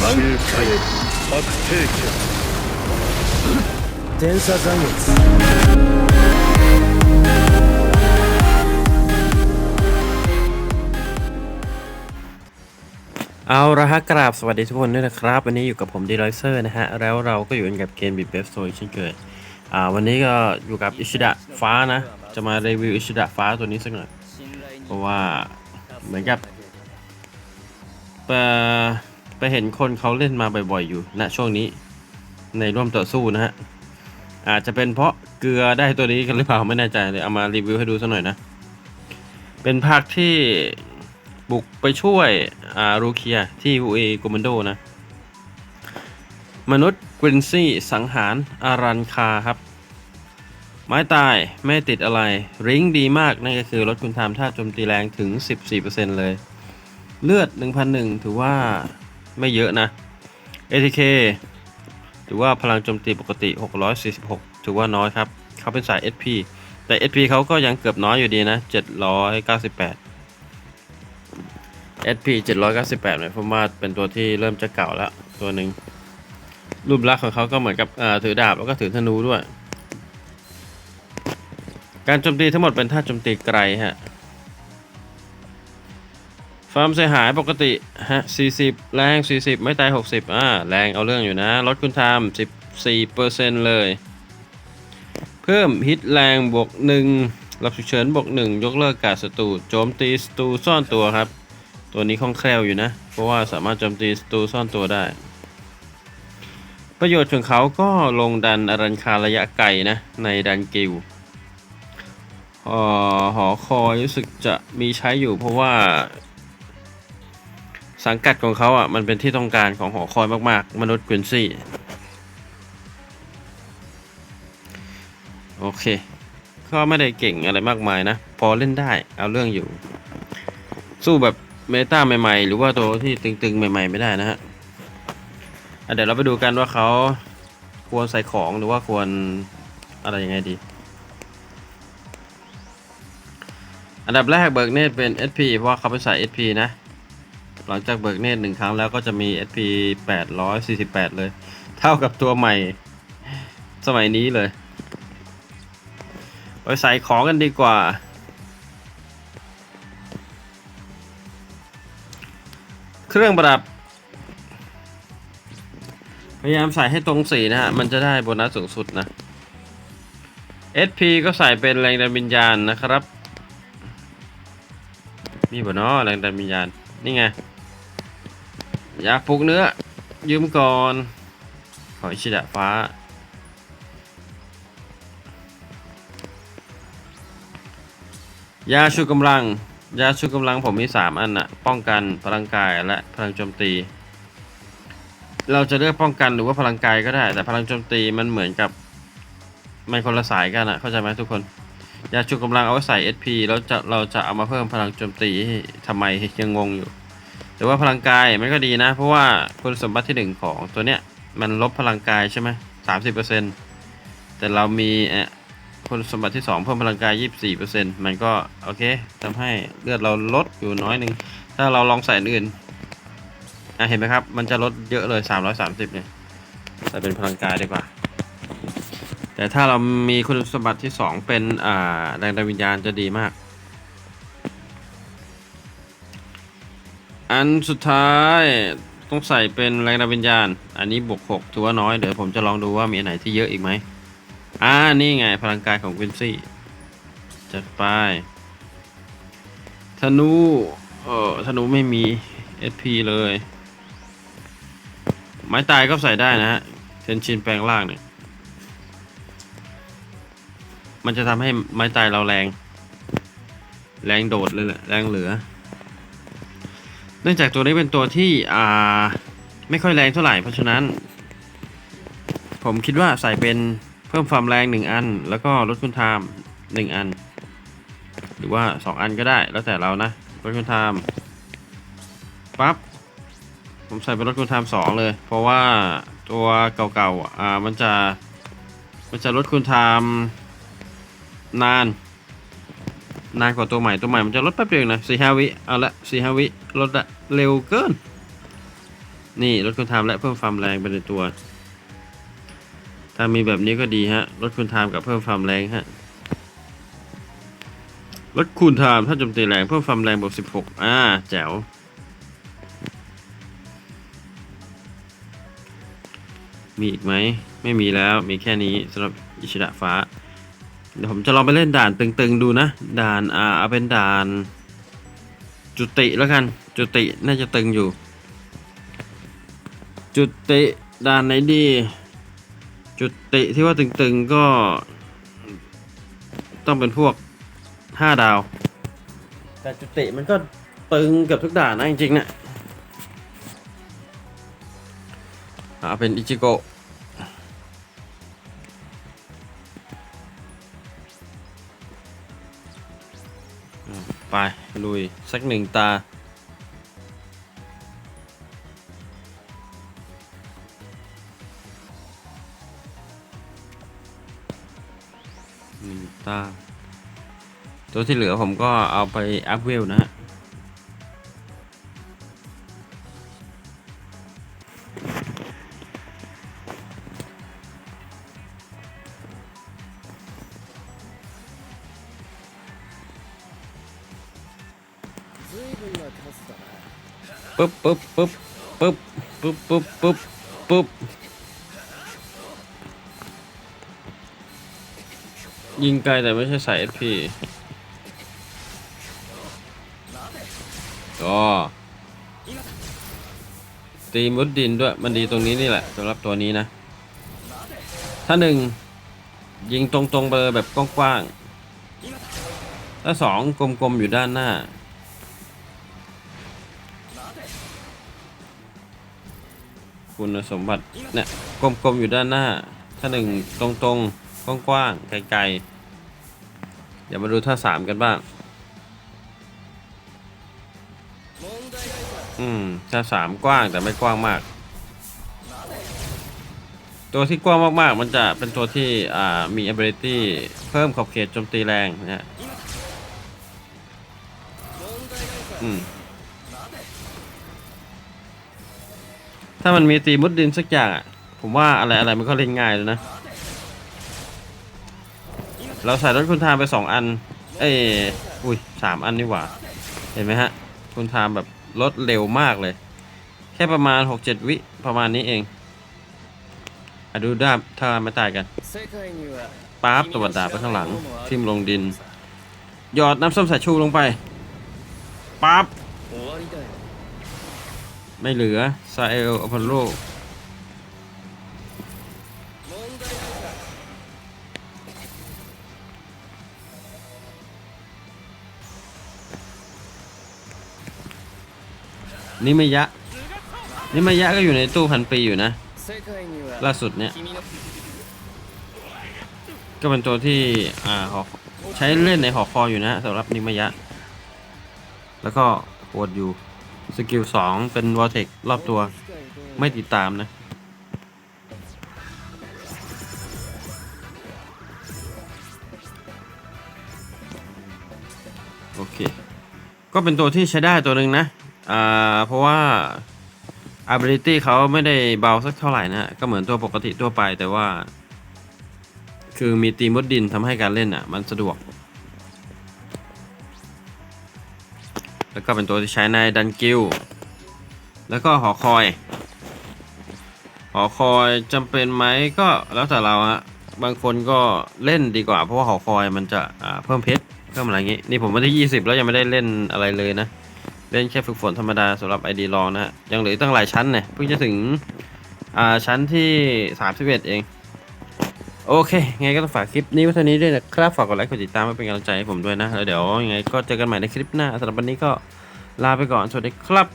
周回白帝家天差残月 เอาละฮะกราบสวัสดีทุกคนด้วยนะครับ วันนี้อยู่กับผมดีไลเซอร์นะฮะ แล้วเราก็อยู่กันกับเกมบิบเบฟโซยเช่นเคยอ่าวันนี้ก็อยู่กับอิชิดะฟ้านะ จะมารีวิวอิชิดะฟ้าตัวนี้สักหน่อย เพราะว่าเหมือนกับ ไปเห็นคนเขาเล่นมาบ่อยๆอยู่ณช่วงนี้ในร่วมต่อสู้นะฮะ อาจจะเป็นเพราะเกลือได้ตัวนี้กันหรือเปล่าไม่แน่ใจเลยเอามารีวิวให้ดูสักหน่อยนะ เป็นภาคที่บุกไปช่วยอารูเคียที่อูเอโกมันโดนะ มนุษย์กรินซี่สังหารอารันคาครับ ไม้ตายไม่ติดอะไร ริงดีมาก นั่นก็คือลดคุณทามท่าโจมตีแรงถึง 14%เลย เลือด 1,001 ถือว่า ไม่เยอะนะ ATK ถือว่าพลังโจมตีปกติ 646 ถือว่าน้อยครับ เขาเป็นสาย SP แต่ SP เขาก็ยังเกือบน้อยอยู่ดีนะ 798 SP 798เหมายความว่าเป็นตัวที่เริ่มจะเก่าแล้วตัวหนึ่งรูปลักษณ์ของเขาก็เหมือนกับอ่าถือดาบแล้วก็ถือธนูด้วย การโจมตีทั้งหมดเป็นท่าโจมตีไกลฮะ ความเสียหายปกติฮะ40 แรง 40 ไม่ตาย 60อ่าแรงเอาเรื่องอยู่นะ ลดคุณทาม14%เลย เพิ่มฮิตแรงบวก 1 รับฉุกเฉินบวก 1 ยกเลิกการศัตรูโจมตีศัตรูซ่อนตัวครับ ตัวนี้คล่องแคล่วอยู่นะ เพราะว่าสามารถโจมตีศัตรูซ่อนตัวได้ ประโยชน์ของเขาก็ลงดันอรันคาระยะไกลนะ ในดันกิลอ่อหอคอยรู้สึกจะมีใช้อยู่เพราะว่า สังกัดของเขาอะมันเป็นที่ต้องการของหอคอยมากๆ มนุษย์กวินซี่ โอเค ก็ไม่ได้เก่งอะไรมากมายนะ พอเล่นได้เอาเรื่องอยู่ สู้แบบเมตาใหม่ๆ หรือว่าตัวที่ตึงๆ ใหม่ๆ ไม่ได้นะฮะเดี๋ยวเราไปดูกันว่าเขาควรใส่ของหรือว่าควรอะไรยังไงดี อันดับแรกเบิร์กเนตเป็น SP เพราะเขาไปใส่ SP นะ หลังจากเบิกเนตหนึ่งครั้งแล้วก็จะมี SP 848 เลย เท่ากับตัวใหม่สมัยนี้เลย ไปใส่ของกันดีกว่า เครื่องประดับ พยายามใส่ให้ตรงสีนะฮะ มันจะได้โบนัสสูงสุดนะ SP ก็ใส่เป็นแรงดันวิญญาณนะครับ มีบ่เนาะแรงดันวิญญาณ นี่ไง อยากปลูกเนื้อ ยืมก่อน ขออิชิดะฟ้า ยาชูกำลัง ยาชูกำลังผมมี 3 อันนะป้องกันพลังกายและพลังโจมตี เราจะเลือกป้องกันหรือว่าพลังกายก็ได้ แต่พลังโจมตีมันเหมือนกับ มันคนละสายกันอะเข้าใจไหมทุกคน ยาชูกำลังเอาไว้ใส่ SP แล้วจะเราจะเอามาเพิ่มพลังโจมตีทำไมยังงงอยู่ แต่ว่าพลังกายมันก็ดีนะ เพราะว่าคุณสมบัติที่หนึ่งของตัวเนี้ยมันลบพลังกายใช่ไหมสามสิบเปอร์เซ็นต์แต่เรามีคุณสมบัติที่ 2 เพิ่มพลังกาย 24%มันก็โอเคทำให้เลือดเราลดอยู่น้อยหนึ่ง ถ้าเราลองใส่อื่นอะเห็นไหมครับ มันจะลดเยอะเลย 330เนี่ยใส่เป็นพลังกายดีกว่า แต่ถ้าเรามีคุณสมบัติที่ 2 เป็นแรงดันวิญญาณจะดีมาก อันสุดท้ายต้องใส่เป็นแรงดันวิญญาณ อันนี้บวก6ถือว่าน้อย เดี๋ยวผมจะลองดูว่ามีอันไหนที่เยอะอีกไหมอ่า นี่ไงพลังกายของวินซี่ จัดไป ธนู เออธนูไม่มี SP เลย ไม้ตายก็ใส่ได้นะฮะเทนชินแปลงล่างเนี่ย มันจะทำให้ไม้ตายเราแรง แรงโดดเลยแหละแรงเหลือ เนื่องจากตัวนี้เป็นตัวที่อ่าไม่ค่อยแรงเท่าไหร่เพราะฉะนั้น ผมคิดว่าใส่เป็นเพิ่มความแรงหนึ่งอัน แล้วก็ลดคุณไทม์หนึ่งอัน หรือว่าสองอันก็ได้แล้วแต่เรานะลดคุณไทม์ปั๊บผมใส่เป็นลดคุณไทม์สองเลย เพราะว่าตัวเก่าๆอ่ามันจะมันจะลดคุณไทม์ นาน นานกว่าตัวใหม่ตัวใหม่มันจะลดแป๊บเดียวนะสี่ห้าวิเอาละสี่ห้าวิลดละเร็วเกิน นี่ลดคุณไทม์และเพิ่มความแรงไปในตัว ถ้ามีแบบนี้ก็ดีฮะลดคุณไทม์กับเพิ่มความแรงฮะลดคูณไทม์ถ้าโจมตีแรงเพิ่มความแรงบวก16 อ่า แจ๋ว มีอีกไหม ไม่มีแล้ว มีแค่นี้สำหรับอิชิดะฟ้า เดี๋ยวผมจะลองไปเล่นด่านตึงๆดูนะ ด่านอ่าเอาเป็นด่าน จุติแล้วกัน จุติน่าจะตึงอยู่ จุติด่านไหนดี จุติที่ว่าตึงๆก็ ต้องเป็นพวกห้าดาว แต่จุติมันก็ตึงเกับทุกด่านนะจริงๆเนะี่ยเอาเป็นอิจิโกะ ไป ลุย สักหนึ่งตา หนึ่งตา ตัวที่เหลือผมก็เอาไปอัพเวลนะฮะ ปึ๊บปึ๊บปึ๊บปึ๊บปึ๊บปึ๊บปึ๊บปึ๊บยิงไกลแต่ไม่ใช่สาย SP ก็ตีมุดดินด้วยมันดีตรงนี้นี่แหละสำหรับตัวนี้นะ ถ้าหนึ่งยิงตรงๆเบอร์แบบกว้างๆถ้าสองกลมๆอยู่ด้านหน้า คุณสมบัติเนี่ยกลมๆอยู่ด้านหน้าถ้าหนึ่งตรงๆกว้างๆไกลๆ เดี๋ยวมาดูท่าสามกันบ้าง อืมท่าสามกว้างแต่ไม่กว้างมาก ตัวที่กว้างมากๆ มันจะเป็นตัวที่อ่ามี ability เพิ่มขอบเขตโจมตีแรงนะฮะอืม ถ้ามันมีตีมุดดินสักอย่างอะ ผมว่าอะไรอะไรมันก็เล่นง่ายเลยนะ เราใส่รถคุณทามไปสองอัน เอ้อุ้ยสามอันนี่หว่า เห็นไหมฮะ คุณทามแบบรถเร็วมากเลย แค่ประมาณหกเจ็ดวิประมาณนี้เองอดูดาบถ้ามาตายกันป๊าบตวัดดาบไปข้างหลัง ทิมลงดิน หยอดน้ำส้มสายชูลงไปป๊าบ ไม่เหลือซาเอลอพอลโลนิมยะนิมยะก็อยู่ในตู้พันปีอยู่นะ ล่าสุดเนี่ย ก็เป็นตัวที่อ่าหอใช้เล่นในหอคออยู่นะสำหรับนิมยะ แล้วก็โวดอยู่ สกิลสองเป็นวอลเทครอบตัวไม่ติดตามนะ โอเค ก็เป็นตัวที่ใช้ได้ตัวหนึ่งนะ อ่า เพราะว่า ability เขาไม่ได้เบาสักเท่าไหร่นะ ก็เหมือนตัวปกติทั่วไปแต่ว่า คือมีตีมดดินทำให้การเล่นอะ มันสะดวก แล้วก็เป็นตัวที่ใช้ในดันกิลแล้วก็หอคอย หอคอยจำเป็นไหมก็แล้วแต่เราฮะบางคนก็เล่นดีกว่า เพราะว่าหอคอยมันจะเพิ่มเพชรเพิ่มอะไรอย่างงี้นี่ผมวันที่20 แล้วยังไม่ได้เล่นอะไรเลยนะ เล่นแค่ฝึกฝนธรรมดาสำหรับ ID รองนะฮะยังเหลือตั้งหลายชั้นเนี่ยเพิ่งจะถึงชั้นที่ 31 เอง โอเค ไงก็ต้องฝากคลิปนี้ไว้เท่านี้ด้วยนะครับ ฝากกดไลค์ กดติดตามเพื่อเป็นกำลังใจให้ผมด้วยนะ แล้วเดี๋ยวยังไงก็เจอกันใหม่ในคลิปหน้าสำหรับวันนี้ก็ลาไปก่อน สวัสดีครับ